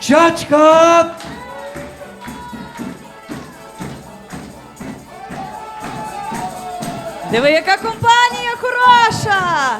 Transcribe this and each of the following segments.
Чачка! Диви, яка компанія хороша!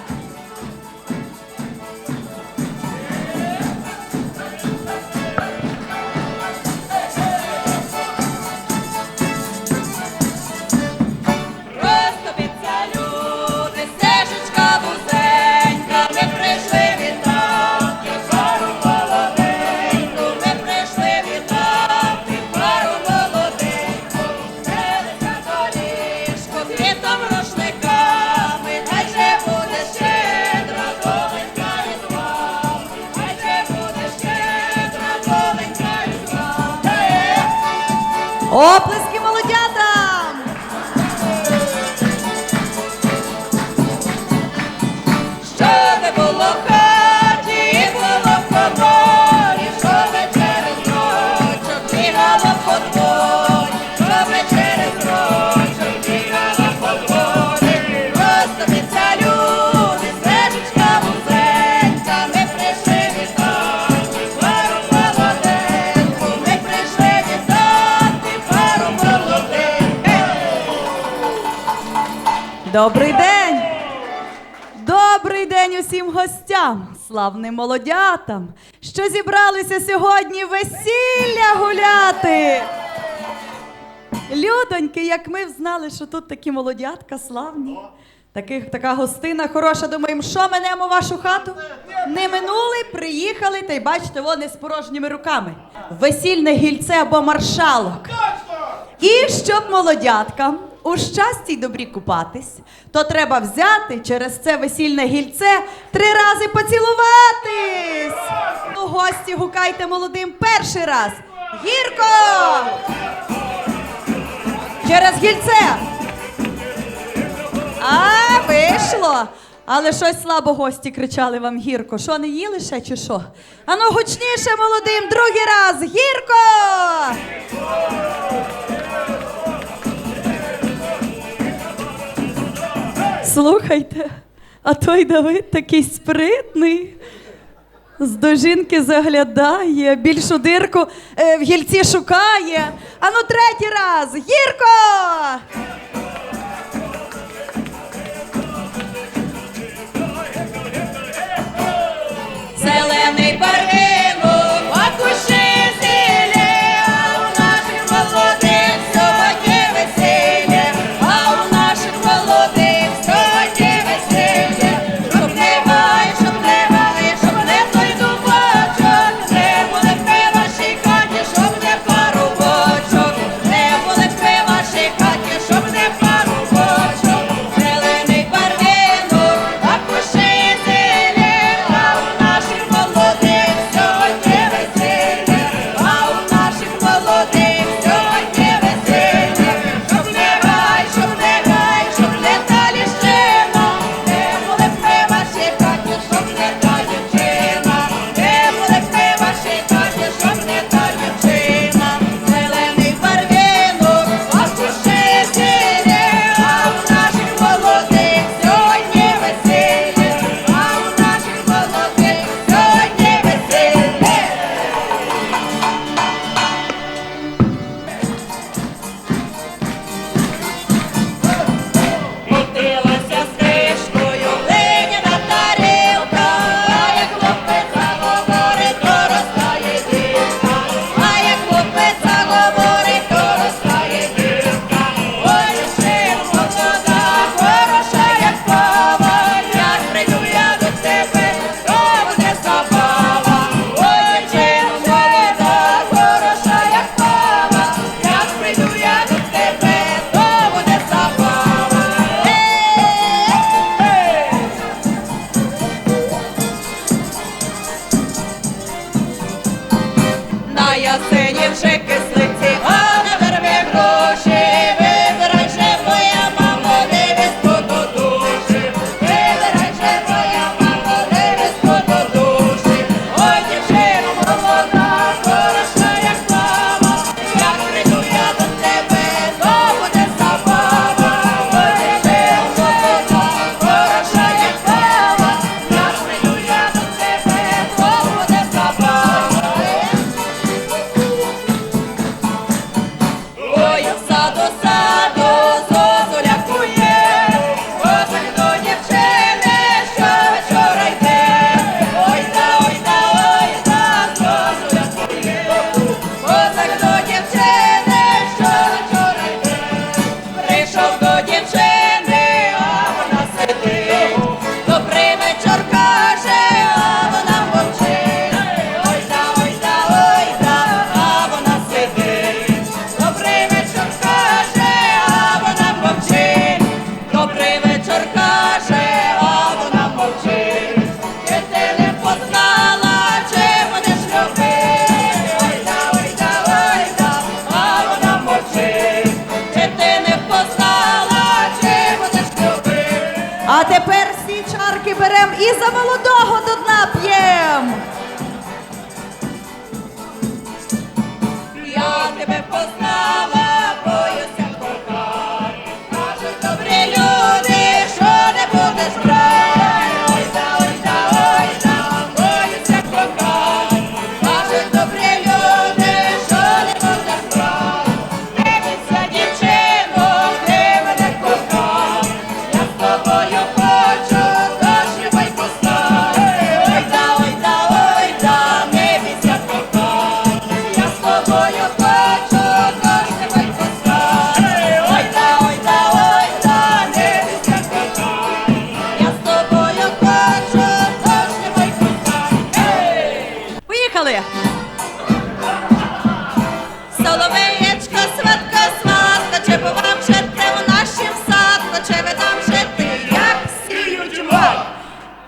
Оплески! Добрий день! Добрий день усім гостям, славним молодятам, що зібралися сьогодні весілля гуляти. Людоньки, як ми знали, що тут такі молодятка славні, Таких, така гостина хороша. Думаємо, що минемо вашу хату? Не минули, приїхали та й бачите, вони з порожніми руками. Весільне гільце або маршалок. І щоб молодяткам у щасті й добрі купатись, то треба взяти через це весільне гільце три рази поцілуватись. У гості гукайте молодим перший раз. Гірко! Через гільце. А, вийшло. Але щось слабо гості кричали вам гірко. Що не їли ще чи що? Ану гучніше молодим, другий раз гірко! Слухайте, а той Давид такий спритний. З дожінки заглядає, більшу дирку е, в гільці шукає. Ану третій раз. Гірко!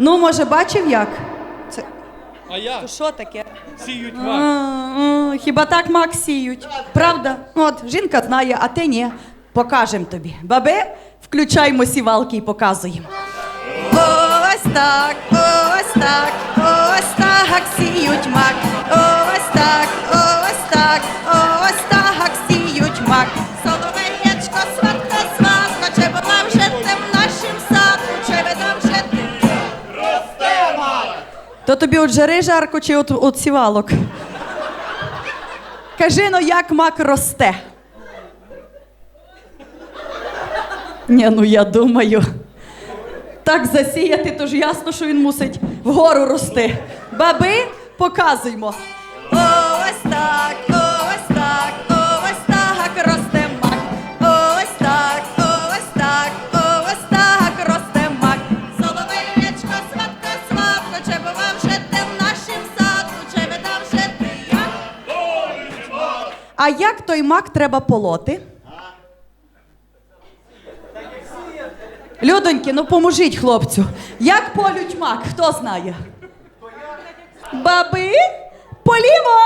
Ну, може, бачив як? Це А я що таке? сіють мак. а, Хіба так мак сіють? Правда? От, жінка знає, а ти ні. Покажем тобі. Баби, включаймо сівалки і показуємо. Ось так, ось так, ось так сіють мак. Ось так, ось так, ось так сіють мак. Соловеєчко, сватка, То тобі от жари жарко чи от, от сівалок? Кажи ну, як мак росте. Ні, ну я думаю. Так засіяти, то ж ясно, що він мусить вгору рости. Баби, показуймо. А як той мак треба полоти? Людоньки, ну поможіть хлопцю. Як полють мак? Хто знає? Баби? Полімо!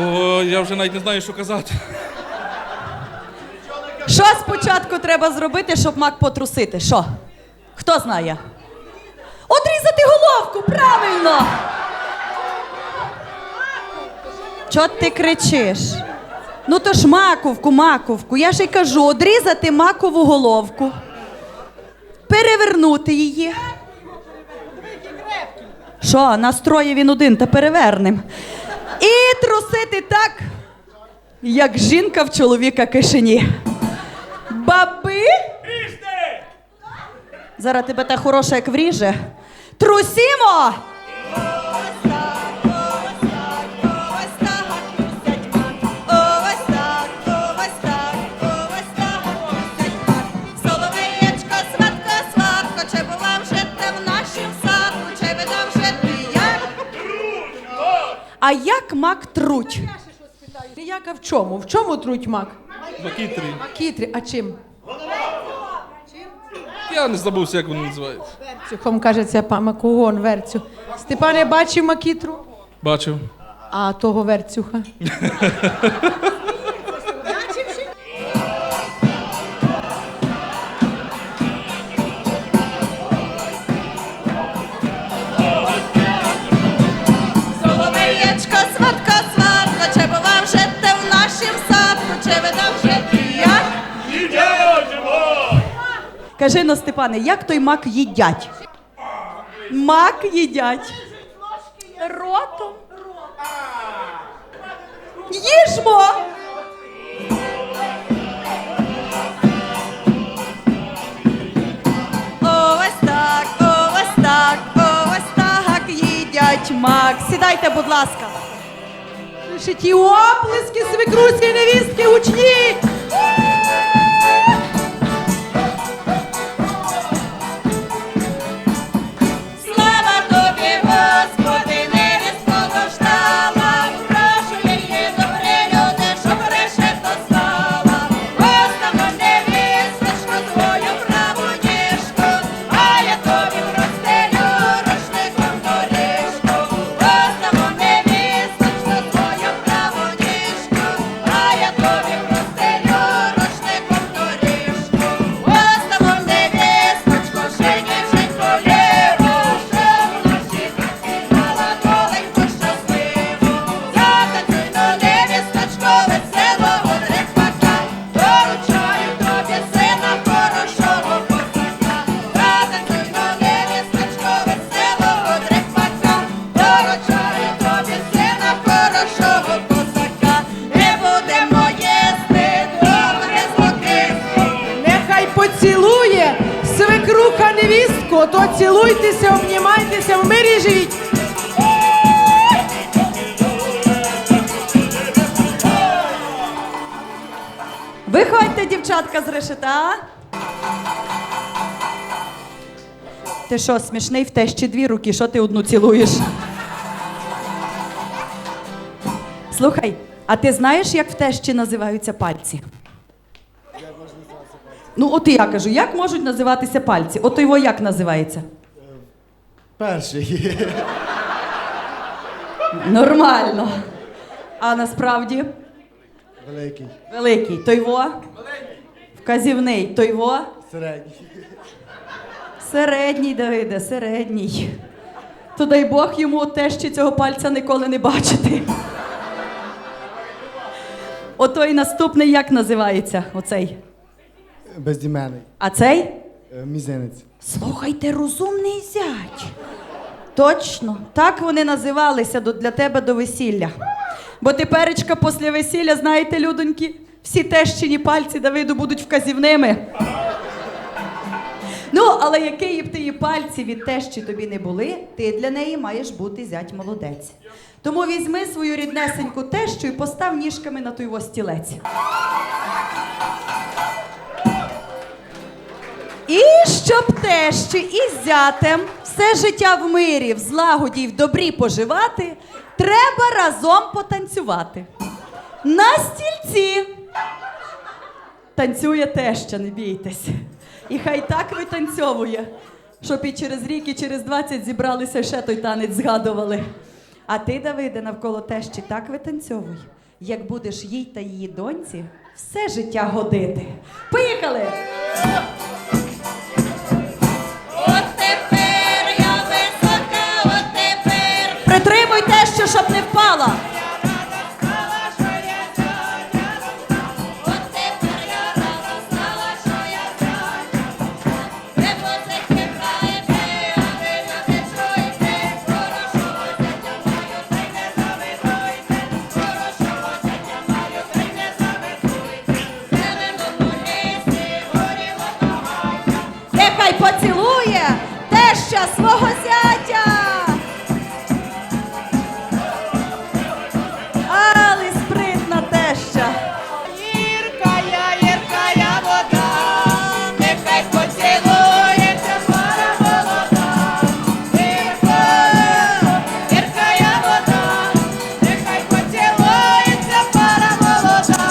О, я вже навіть не знаю, що казати. Що спочатку треба зробити, щоб мак потрусити? Що? Хто знає? Одрізати головку, правильно! Чого ти кричиш? Ну то ж маковку, маковку. Я ж й кажу, одрізати макову головку, перевернути її. Що, настроє він один, та перевернем. І трусити так, як жінка в чоловіка кишені. Баби? Зараз тебе та хороша, як вріже. Трусімо! А як мак труть? Ніяка в чому? В чому труть мак? Макітрі. Макітрі, а чим? Я не забувся, як вони називаються. Верцюхом кажеться па- макогон, верцю. Степане бачив макітру? Бачив. А того верцюха. в нашім садку, чи видав вже ти як? Кажи ну, Степане, як той мак їдять? Мак їдять. Ротом. Їжмо! Ось так, ось так, ось так їдять мак. Сідайте, будь ласка. Ще ті оплески свекрусі невістки учні. Цілуйтеся, обнімайтеся, в мирі живіть. Виходьте, дівчатка, з решета. Ти що, смішний в тещі дві руки, що ти одну цілуєш? Слухай, а ти знаєш, як в тещі називаються пальці? Ну, от і я кажу, як можуть називатися пальці? От його як називається? Перший. Нормально. А насправді Великий. великий. Той во? Вказівний. Той во? Середній. Середній, Давиде, середній. То дай Бог йому теж ще цього пальця ніколи не бачити. Отой наступний як називається? Оцей. Бездіменний. А цей? Е, Мізинець. Слухайте, розумний зять. Точно, так вони називалися до- для тебе до весілля. Бо теперечка після весілля, знаєте, людоньки, всі тещині пальці Давиду будуть вказівними. Ну, але які б ти її пальці від тещі тобі не були, ти для неї маєш бути зять молодець. Тому візьми свою ріднесеньку тещу і постав ніжками на той во стілець. Щоб тещі і зятем все життя в мирі, в злагоді й в добрі поживати, треба разом потанцювати. На стільці. Танцює теща, не бійтесь. І хай так витанцьовує, щоб і через рік, і через 20 зібралися ще той танець згадували. А ти, Давиде, навколо тещі так витанцьовуй, як будеш їй та її доньці все життя годити. Поїхали! поцілує теща свого зятя. Але спритна теща. Іркая, іркая вода, нехай поцілується пара молода. Ірка, вода, нехай поцілується пара молода.